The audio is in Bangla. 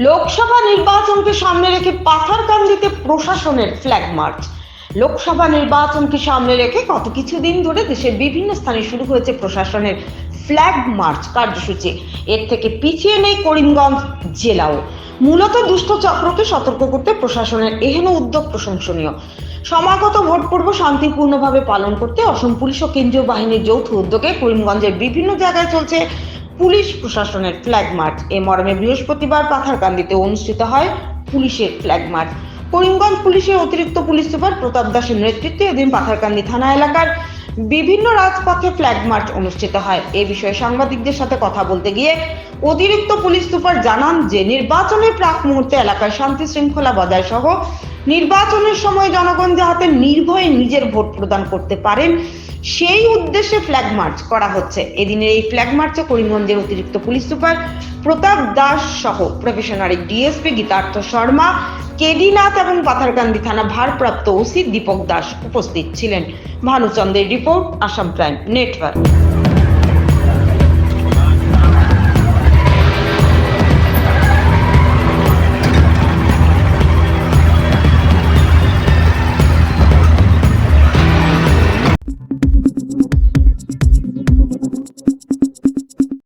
লোকসভা নির্বাচনকে সামনে রেখে পাথারকান্দিতে প্রশাসনের ফ্ল্যাগ মার্চ লোকসভা নির্বাচনকে সামনে রেখে গত কিছুদিন ধরে দেশের বিভিন্ন স্থানে শুরু হয়েছে প্রশাসনের ফ্ল্যাগ মার্চ কার্যসূচি। এর থেকে পিছিয়ে নেই করিমগঞ্জ জেলাও। মূলত দুষ্ট চক্রকে সতর্ক করতে প্রশাসনের এহেন উদ্যোগ প্রশংসনীয়। সমাগত ভোট পর্ব শান্তিপূর্ণভাবে পালন করতে অসম পুলিশ ও কেন্দ্রীয় বাহিনীর যৌথ উদ্যোগে করিমগঞ্জের বিভিন্ন জায়গায় চলছে পুলিশ প্রশাসনের ফ্ল্যাগ মার্চ। এ মর্মে বৃহস্পতিবার পাথারকান্দিতে অনুষ্ঠিত হয় পুলিশের ফ্ল্যাগ মার্চ। করিমগঞ্জ পুলিশের অতিরিক্ত পুলিশ সুপার প্রতাপ দাসের নেতৃত্বে এদিন পাথারকান্দি থানা এলাকার বিভিন্ন রাজপথে ফ্ল্যাগ মার্চ অনুষ্ঠিত হয়। এ বিষয়ে সাংবাদিকদের সাথে কথা বলতে গিয়ে অতিরিক্ত পুলিশ সুপার জানান যে, নির্বাচনের প্রাক মুহূর্তে এলাকায় শান্তি শৃঙ্খলা বজায় সহ নির্বাচনের সময় জনগণ যাহাতে নির্ভয়ে নিজের ভোট প্রদান করতে পারেন, সেই উদ্দেশ্যে ফ্ল্যাগ মার্চ করা হচ্ছে। এদিনের এই ফ্ল্যাগ মার্চে করিমগঞ্জের অতিরিক্ত পুলিশ সুপার প্রতাপ দাস সহ probationary DSP Gitartha Sharma KD Nath এবং পাথারকান্দি থানা ভারপ্রাপ্ত ওসি দীপক দাস উপস্থিত ছিলেন। ভানুচন্দ্রের report, Assam prime network.